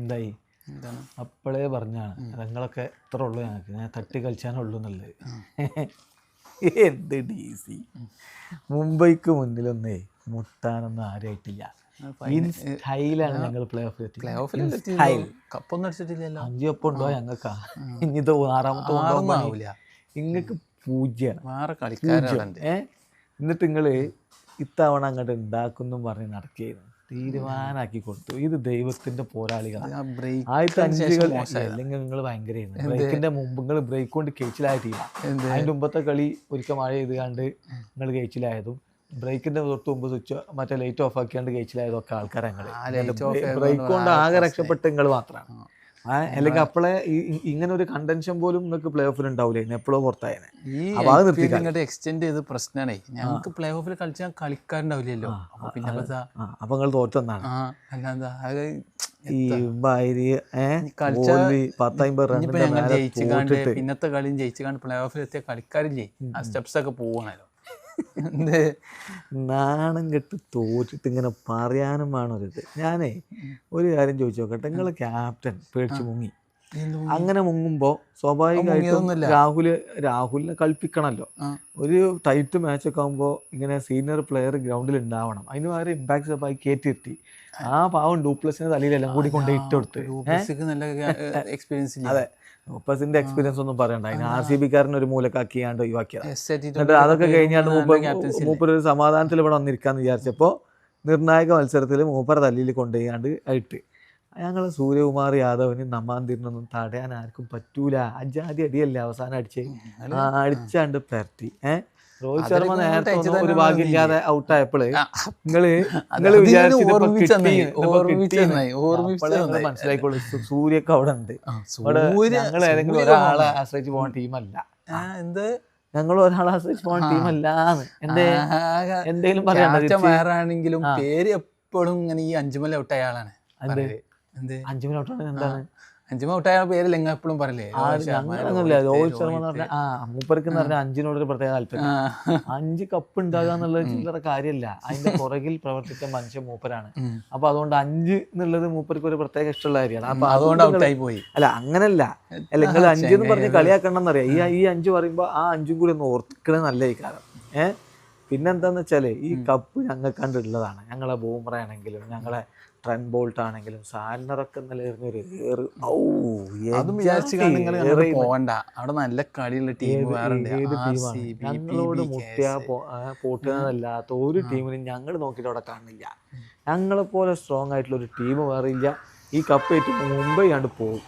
എന്തായി എന്താണ്? അപ്പോഴേ പറഞ്ഞാണ്. നിങ്ങളൊക്കെ ഇത്ര ഉള്ളൂ ഞങ്ങൾക്ക്. ഞാൻ തട്ടി കളിച്ചാനുള്ളൂ എന്നുള്ളത്. എന്ത് ഡി സി മുംബൈക്ക് മുന്നിലൊന്നേ മുട്ടാനൊന്നും ആരായിട്ടില്ല. സ്റ്റൈലാണ് ഞങ്ങൾ പ്ലേ ഓഫ് പ്ലേ ഓഫിൽ കപ്പൊന്നും അടിച്ചിട്ടില്ലല്ലോ. അഞ്ചു ഒപ്പം ഉണ്ടോ ഞങ്ങൾക്കാ? ഇനി ഇത് ആറാമത്തെ കൊണ്ടുപോകാൻ നിങ്ങൾക്ക് പൂജ്യമാണ് വേറെ കളിക്കാരുണ്ട് എന്നിട്ട് നിങ്ങൾ ഇത്തവണ അങ്ങോട്ട് ഉണ്ടാക്കുന്നു പറഞ്ഞ് നടക്കുകയായിരുന്നു തീരുമാനാക്കി കൊടുത്തു ഇത് ദൈവത്തിന്റെ പോരാളികളാണ്. ആ ബ്രേക്ക് ആദ്യത്തെ അഞ്ച് കളി അല്ലെങ്കിൽ നിങ്ങൾ ഭയങ്കര ബ്രേക്കിന്റെ മുമ്പ് നിങ്ങൾ ബ്രേക്ക് കൊണ്ട് കേച്ചിലായ ടീമാണ് എന്ത്? അതിന്റെ മുമ്പത്തെ കളി ഒരിക്കൽ മഴ ചെയ്ത് കണ്ട് നിങ്ങൾ കേച്ചിലായതും ബ്രേക്കിന്റെ തൊട്ട് മുമ്പ് സ്വിച്ച് മറ്റേ ലൈറ്റ് ഓഫ് ആക്കിയാണ്ട് കേച്ചിലായതും ഒക്കെ ആൾക്കാരെ ബ്രേക്ക് കൊണ്ട് ആകെ രക്ഷപ്പെട്ട് നിങ്ങൾ മാത്രമാണ് അല്ലെങ്കിൽ അപ്പോളെ ഇങ്ങനെ ഒരു കണ്ടൻഷൻ പോലും നിങ്ങൾക്ക് പ്ലേ ഓഫിൽ ഉണ്ടാവില്ല എപ്പോഴോ പുറത്തായനെ? അപ്പൊ അത്. ഇങ്ങോട്ട് എക്സ്റ്റെൻഡ് ചെയ്ത് പ്രശ്നമാണ് ഞങ്ങൾക്ക് പ്ലേ ഓഫിൽ കളിച്ചാൽ കളിക്കാരുണ്ടാവില്ലല്ലോ അപ്പൊ പിന്നെ അപ്പൊ നിങ്ങൾ തോറ്റെന്നാണ് അത് ജയിച്ചു പിന്നത്തെ കളിയും ജയിച്ചു കാണാൻ പ്ലേ ഓഫിൽ എത്തിയ കളിക്കാരില്ലേ? ആ സ്റ്റെപ്സ് ഒക്കെ പോവാണല്ലോ എന്ത്? നാണം കെട്ട് തോറ്റിട്ട് ഇങ്ങനെ പറയാനും വേണൊരിത്. ഞാനേ ഒരു കാര്യം ചോദിച്ചു നോക്കട്ടെ. നിങ്ങൾ ക്യാപ്റ്റൻ പേടിച്ച് മുങ്ങി. അങ്ങനെ മുങ്ങുമ്പോൾ സ്വാഭാവികമായിട്ടും രാഹുൽ രാഹുലിനെ കളിപ്പിക്കണമല്ലോ ഒരു ടൈറ്റ് മാച്ച് ഒക്കെ ആകുമ്പോൾ ഇങ്ങനെ സീനിയർ പ്ലെയർ ഗ്രൗണ്ടിൽ ഉണ്ടാവണം. അതിന് വേറെ ഇമ്പാക്ട് ആയി കേറ്റിരുത്തി. ആ പാവം ഡൂപ്ലസിന്റെ തലയിലെല്ലാം കൂടി കൊണ്ട് ഇട്ടെടുത്ത് എക്സ്പീരിയൻസ് അതെ. ഡൂപ്ലസിന്റെ എക്സ്പീരിയൻസ് ഒന്നും പറയണ്ട. അതിന് ആർ സി ബിക്കാരൻ ഒരു മൂലക്കാക്കിയാണ്ട് ഒഴിവാക്കിയത്. എന്നിട്ട് അതൊക്കെ കഴിഞ്ഞാണ്ട് മൂപ്പർ മൂപ്പർ ഒരു സമാധാനത്തിൽ ഇവിടെ വന്നിരിക്കാന്ന് വിചാരിച്ചപ്പോൾ നിർണായക മത്സരത്തിൽ മൂപ്പർ തല്ലിയിൽ കൊണ്ടുപോയാണ്ട് ഇട്ട്. ഞങ്ങൾ സൂര്യകുമാർ യാദവിന് നമ്മാന്തിരിനൊന്നും തടയാൻ ആർക്കും പറ്റൂല. അജാതി അടിയല്ലേ അവസാനം അടിച്ച്? അടിച്ചാണ്ട് പെരട്ടി. ഏഹ് രോഹിത് ശർമ്മ നേരത്തെ ഒരു ഭാഗ്യമില്ലാതെ ഔട്ടായപ്പോൾ നിങ്ങൾ അത് നിങ്ങൾ. മനസ്സിലായിക്കോളൂ സൂര്യൊക്കെ അവിടെ ഉണ്ട്. ഞങ്ങൾ ഏതെങ്കിലും ഒരാളെ ആശ്രയിച്ചു പോകുന്ന ടീമല്ല. എന്ത്? ഞങ്ങൾ ഒരാളെ ആശ്രയിച്ച് പോകുന്ന ടീമല്ലാന്ന്. എന്തേ? എന്തെങ്കിലും വേറാണെങ്കിലും പേര് എപ്പോഴും ഇങ്ങനെ ഈ അഞ്ചുമല ഔട്ടായ ആളാണ് പറയൽ. അഞ്ചു മിനിറ്റ് എന്താണ്? അഞ്ചുമ ഔട്ടായ പേര് നിങ്ങൾ എപ്പോഴും രോഹിത് ശർമ്മ, എന്ന്. പറഞ്ഞാൽ ആ മൂപ്പർക്ക് എന്ന് പറഞ്ഞാൽ അഞ്ചിനോട് ഒരു പ്രത്യേക താല്പര്യം. അഞ്ച് കപ്പ് ഉണ്ടാകുക എന്നുള്ളത് ചില്ലറ കാര്യമല്ല. അതിന്റെ പുറകിൽ പ്രവർത്തിച്ച മനുഷ്യ മൂപ്പരാണ്. അപ്പൊ അതുകൊണ്ട് അഞ്ച് എന്നുള്ളത് മൂപ്പർക്ക് ഒരു പ്രത്യേക ഇഷ്ടമുള്ള കാര്യമാണ്. അപ്പൊ അതുകൊണ്ട് ഔട്ടായി പോയി. അല്ല അങ്ങനല്ല. അല്ല നിങ്ങൾ അഞ്ച് എന്ന് പറഞ്ഞ് കളിയാക്കണമെന്നറിയാം. ഈ ഈ അഞ്ച് പറയുമ്പോൾ ആ അഞ്ചും കൂടി ഒന്ന് ഓർക്കണേ നല്ല ഈ കാലം. ഏഹ് പിന്നെന്താന്ന് വെച്ചാൽ ഈ കപ്പ് ഞങ്ങൾക്ക് കണ്ടിട്ടുള്ളതാണ്. ഞങ്ങളെ ബൂമറ ആണെങ്കിലും ഞങ്ങളെ ട്രെൻ ബോൾട്ട് ആണെങ്കിലും സാലിനറൊക്കെ അവിടെ നല്ല കളിയുള്ള ടീം ഞങ്ങളോട് മുട്ടിയാ പൊട്ടുന്നതല്ലാത്ത ഒരു ടീമിനും ഞങ്ങൾ നോക്കിയിട്ട് അവിടെ കാണില്ല ഞങ്ങളെ പോലെ സ്ട്രോങ് ആയിട്ടുള്ള ഒരു ടീം വേറെ ഇല്ല. ഈ കപ്പ് ഏറ്റവും മുംബൈ കണ്ട് പോകും.